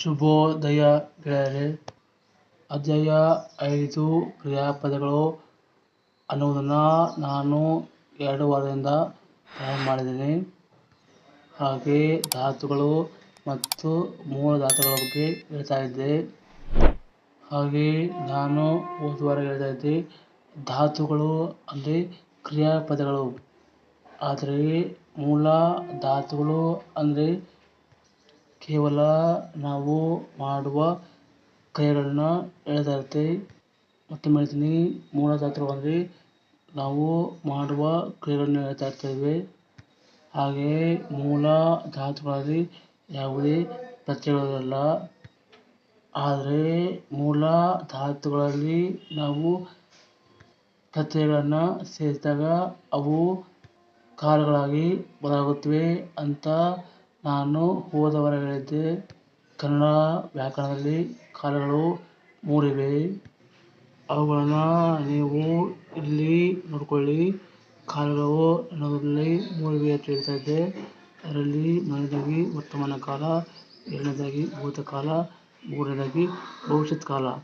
ಶುಭೋದಯ ಗೆಳೆಯರೇ ಅಧ್ಯಾಯ ಐದು ಕ್ರಿಯಾಪದಗಳು ಅನ್ನುವುದನ್ನು ನಾನು ಎರಡು ವಾರದಿಂದ ತಯಾರು ಮಾಡಿದ್ದೀನಿ. ಹಾಗೆ ಧಾತುಗಳು ಮತ್ತು ಮೂಲ ಧಾತುಗಳ ಬಗ್ಗೆ ಹೇಳ್ತಾ ಇದ್ದೆ. ಹಾಗೆ ನಾನು ಹೋದ ವಾರ ಹೇಳ್ತಾ ಇದ್ದೆ, ಧಾತುಗಳು ಅಂದರೆ ಕ್ರಿಯಾಪದಗಳು. ಆದರೆ ಮೂಲ ಧಾತುಗಳು ಅಂದರೆ ಕೇವಲ ನಾವು ಮಾಡುವ ಕ್ರಿಯೆಗಳನ್ನ ಹೇಳ್ತಾ ಇರುತ್ತೆ ಮತ್ತೊಮ್ಮೆ ಹೇಳ್ತೀನಿ ಮೂಲ ಅಂದರೆ ನಾವು ಮಾಡುವ ಕ್ರಿಯೆಗಳನ್ನ ಹೇಳ್ತಾ ಇರ್ತೇವೆ. ಹಾಗೆಯೇ ಮೂಲ ಧಾತುಗಳಲ್ಲಿ ಯಾವುದೇ ಪ್ರತ್ಯಯಗಳಿಲ್ಲ. ಆದರೆ ಮೂಲ ಧಾತುಗಳಲ್ಲಿ ನಾವು ಪ್ರತ್ಯಯಗಳನ್ನು ಸೇರಿಸಿದಾಗ ಅವು ಕಾಲಗಳಾಗಿ ಬದಲಾಗುತ್ತವೆ ಅಂತ ನಾನು ಹೋದ ಕನ್ನಡ ವ್ಯಾಕರಣದಲ್ಲಿ ಕಾಲಗಳು ಮೂರಿವೆ ಅವುಗಳನ್ನು ನೀವು ಇಲ್ಲಿ ನೋಡ್ಕೊಳ್ಳಿ. ಕಾಲಗಳು ಅನ್ನೋದರಲ್ಲಿ ಮೂರಿವೆ ಅಂತ ಹೇಳ್ತಾ ಇದ್ದೆ. ಅದರಲ್ಲಿ ಮೊದಲನೇದಾಗಿ ವರ್ತಮಾನ ಕಾಲ, ಎರಡನೇದಾಗಿ ಭೂತಕಾಲ, ಮೂರನೇದಾಗಿ ಭವಿಷ್ಯತ್ ಕಾಲ.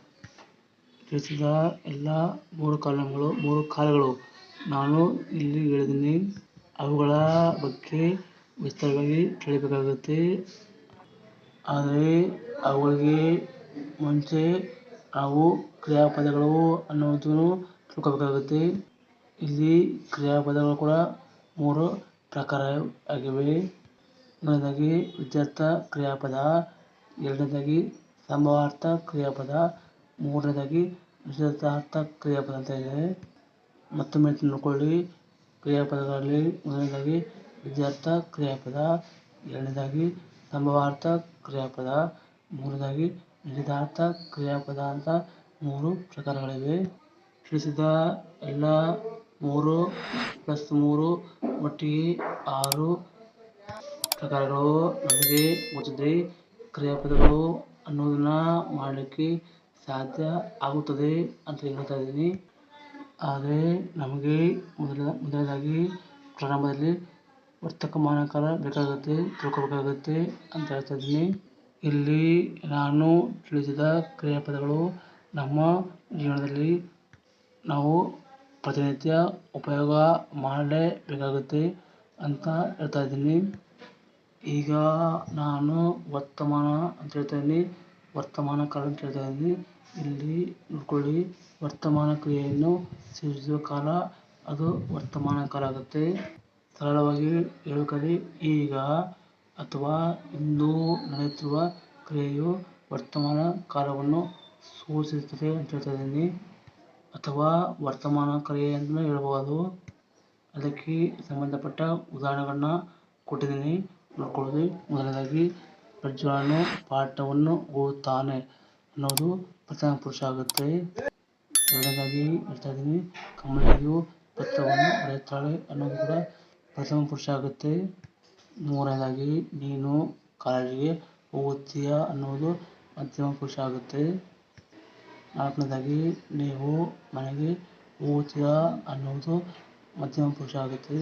ತಿಳಿಸಿದ ಎಲ್ಲ ಮೂರು ಕಾಲಗಳು ಮೂರು ಕಾಲಗಳು ನಾನು ಇಲ್ಲಿ ಹೇಳಿದ್ದೀನಿ. ಅವುಗಳ ಬಗ್ಗೆ ವಿಸ್ತಾರವಾಗಿ ತಿಳಿಬೇಕಾಗುತ್ತೆ ಆದರೆ ಅವುಗಳಿಗೆ ಮುಂಚೆ ಅವು ಕ್ರಿಯಾಪದಗಳು ಅನ್ನೋದನ್ನು ತಿಳ್ಕೊಬೇಕಾಗುತ್ತೆ. ಇಲ್ಲಿ ಕ್ರಿಯಾಪದಗಳು ಕೂಡ ಮೂರು ಪ್ರಕಾರ ಆಗಿವೆ ಮೊದಲನೇದಾಗಿ ವಿದ್ಯಾರ್ಥ ಕ್ರಿಯಾಪದ, ಎರಡನೇದಾಗಿ ಸಂಭವಾರ್ಥ ಕ್ರಿಯಾಪದ, ಮೂರನೇದಾಗಿ ನಿಷೇಧಾರ್ಥ ಕ್ರಿಯಾಪದ ಅಂತ ಇದೆ. ಮತ್ತೊಮ್ಮೆ ತಿಳ್ಕೊಳ್ಳಿ, ಕ್ರಿಯಾಪದಗಳಲ್ಲಿ ಮೊದಲನೇದಾಗಿ ವಿದ್ಯಾರ್ಥ ಕ್ರಿಯಾಪದ ಎರಡನೇದಾಗಿ ಸಂಭವಾರ್ಥ ಕ್ರಿಯಾಪದ ಮೂರನೇದಾಗಿ ನಿಷೇಧಾರ್ಥ ಕ್ರಿಯಾಪದ ಅಂತ ಮೂರು ಪ್ರಕಾರಗಳಿವೆ. ತಿಳಿಸಿದ ಎಲ್ಲ ಮೂರು ಪ್ಲಸ್ ಮೂರು ಒಟ್ಟಿಗೆ ಆರು ಪ್ರಕಾರಗಳು ನಮಗೆ ಗೊತ್ತಿದೆ. ಕ್ರಿಯಾಪದಗಳು ಅನ್ನೋದನ್ನ ಮಾಡಲಿಕ್ಕೆ ಸಾಧ್ಯ ಆಗುತ್ತದೆ ಅಂತ ಹೇಳ್ತಾ ಇದ್ದೀನಿ. ಆದರೆ ನಮಗೆ ಮೊದಲ, ಮೊದಲನೇದಾಗಿ ಪ್ರಾರಂಭದಲ್ಲಿ ವರ್ತಮಾನ ಕಾಲ ಬೇಕಾಗುತ್ತೆ ತಿಳ್ಕೊಬೇಕಾಗುತ್ತೆ ಅಂತ ಹೇಳ್ತಾ ಇದ್ದೀನಿ ಇಲ್ಲಿ ನಾನು ತಿಳಿಸಿದ ಕ್ರಿಯಾಪದಗಳು ನಮ್ಮ ಜೀವನದಲ್ಲಿ ನಾವು ಪ್ರತಿನಿತ್ಯ ಉಪಯೋಗ ಮಾಡಲೇಬೇಕಾಗುತ್ತೆ ಅಂತ ಹೇಳ್ತಾ ಇದ್ದೀನಿ. ಈಗ ನಾನು ವರ್ತಮಾನ ಅಂತ ಹೇಳ್ತಾ ಇದ್ದೀನಿ. ವರ್ತಮಾನ ಕಾಲ ಅಂತ ಹೇಳ್ತಾ ಇದ್ದೀನಿ. ಇಲ್ಲಿ ನೋಡ್ಕೊಳ್ಳಿ, ವರ್ತಮಾನ ಕ್ರಿಯೆಯನ್ನು ಸೇರಿಸುವ ಕಾಲ, ಅದು ವರ್ತಮಾನ ಕಾಲ ಆಗುತ್ತೆ. ಸರಳವಾಗಿ ಹೇಳುವುದಾದರೆ, ಈಗ ಅಥವಾ ಇಂದು ನಡೆಯುತ್ತಿರುವ ಕ್ರಿಯೆಯು ವರ್ತಮಾನ ಕಾಲವನ್ನು ಸೂಚಿಸುತ್ತದೆ ಅಂತ ಹೇಳ್ತಾ ಇದ್ದೀನಿ ಅಥವಾ ವರ್ತಮಾನ ಕ್ರಿಯೆ ಅಂತಲೂ ಹೇಳ್ಬೋದು. ಅದಕ್ಕೆ ಸಂಬಂಧಪಟ್ಟ ಉದಾಹರಣೆಗಳನ್ನ ಕೊಟ್ಟಿದ್ದೀನಿ. ನೋಡ್ಕೊಳ್ಳಿ ಮೊದಲನೇದಾಗಿ ಪ್ರಜ್ವಲನು ಪಾಠವನ್ನು ಓದುತ್ತಾನೆ ಅನ್ನೋದು ಪ್ರಥಮ ಪುರುಷ ಆಗುತ್ತೆ. ಎರಡನೇದಾಗಿ ಹೇಳ್ತಾ ಇದ್ದೀನಿ ಕಮಲಿಯು ಪತ್ರವನ್ನು ಬರೆಯುತ್ತಾಳೆ ಅನ್ನೋದು ಕೂಡ ಪ್ರಥಮ ಪುರುಷ ಆಗುತ್ತೆ. ಮೂರನೇದಾಗಿ, ನೀನು ಕಾಲೇಜಿಗೆ ಹೋಗುತ್ತೀಯ ಅನ್ನೋದು ಮಧ್ಯಮ ಪುರುಷ ಆಗುತ್ತೆ. ನಾಲ್ಕನೇದಾಗಿ, ನೀವು ಮನೆಗೆ ಹೋಗುತ್ತೀರಾ ಅನ್ನೋದು ಮಧ್ಯಮ ಪುರುಷ ಆಗುತ್ತೆ.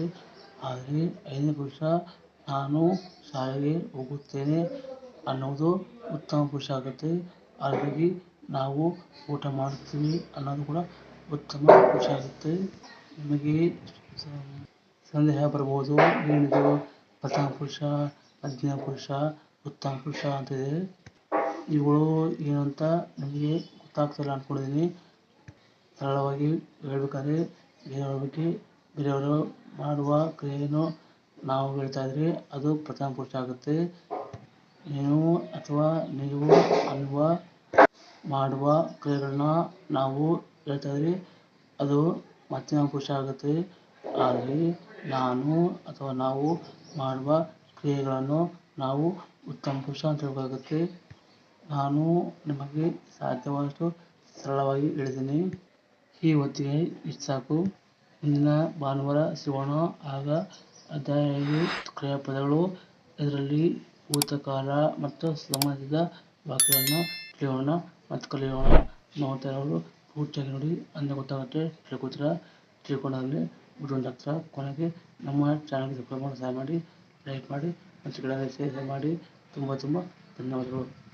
ಆದರೆ ಐದನೇ ಪುರುಷ, ನಾನು ಶಾಲೆಗೆ ಹೋಗುತ್ತೇನೆ ಅನ್ನೋದು ಉತ್ತಮ ಪುರುಷ ಆಗುತ್ತೆ. ಹಾಗಾಗಿ, ನಾವು ಊಟ ಮಾಡುತ್ತೀವಿ ಅನ್ನೋದು ಕೂಡ ಉತ್ತಮ ಪುರುಷ ಆಗುತ್ತೆ. ನಿಮಗೆ ಸಂದೇಹ ಬರ್ಬೋದು, ಏನಿದು? ಪ್ರಥಮ ಪುರುಷ ಮಧ್ಯಮ ಪುರುಷ, ಉತ್ತಮ ಪುರುಷ ಅಂತಿದೆ ಇವುಗಳು ಏನು ಅಂತ ನಿಮಗೆ ಗೊತ್ತಾಗ್ತಿಲ್ಲ ಅಂದ್ಕೊಂಡಿದ್ದೀನಿ ಸರಳವಾಗಿ ಹೇಳ್ಬೇಕಾದ್ರೆ, ಬೇರೆಯವ್ರ ಬಗ್ಗೆ ಬೇರೆಯವರು ಮಾಡುವ ಕ್ರಿಯೆಯನ್ನು ನಾವು ಹೇಳ್ತಾ ಇದ್ರೆ ಅದು ಪ್ರಥಮ ಪುರುಷ ಆಗುತ್ತೆ. ನೀವು ಅಥವಾ ನೀವು ಅನ್ನುವ, ಮಾಡುವ ಕ್ರಿಯೆಗಳನ್ನ ನಾವು ಹೇಳ್ತಾ ಇದ್ರೆ ಅದು ಮಧ್ಯಮ ಪುರುಷ ಆಗುತ್ತೆ. ಆದರೆ ನಾನು ಅಥವಾ ನಾವು ಮಾಡುವ ಕ್ರಿಯೆಗಳನ್ನು ನಾವು ಉತ್ತಮ ಪುರುಷ ಅಂತ ಹೇಳಬೇಕಾಗುತ್ತೆ ನಾನು ನಿಮಗೆ ಸಾಧ್ಯವಾದಷ್ಟು ಸರಳವಾಗಿ ಹೇಳಿದ್ದೀನಿ. ಈ ಹೊತ್ತಿಗೆ ಇಷ್ಟು ಸಾಕು. ಮುಂದಿನ ಭಾನುವಾರ ಸಿಗೋಣ ಆಗ ಅಧ್ಯಾಯ ಕ್ರಿಯಾಪದಗಳು ಇದರಲ್ಲಿ ಭೂತಕಾಲ ಮತ್ತು ಸಂಬಂಧಿಸಿದ ವಾಕ್ಯಗಳನ್ನು ತಿಳಿಯೋಣ ಮತ್ತು ಕಲಿಯೋಣ. ನೋಡ್ತಾ ಇರೋರು ಪೂರ್ತಿಯಾಗಿ ನೋಡಿ ಅಂದ ಗೊತ್ತಾಗುತ್ತೆ ತಿಳ್ಕೊತೀರ ತಿಳ್ಕೊಂಡಾಗಲೇ ಬಿಡುವಂತ ಹತ್ರ ಕೊನೆಗೆ ನಮ್ಮ ಚಾನಲ್ಗೆ ಸಬ್ಸ್ಕ್ರೈಬ್ ಮಾಡಿ ಸಹಾಯ ಮಾಡಿ ಲೈಕ್ ಮಾಡಿ ಮತ್ತು ಶೇರ್ ಮಾಡಿ, ತುಂಬ ತುಂಬ ಧನ್ಯವಾದಗಳು.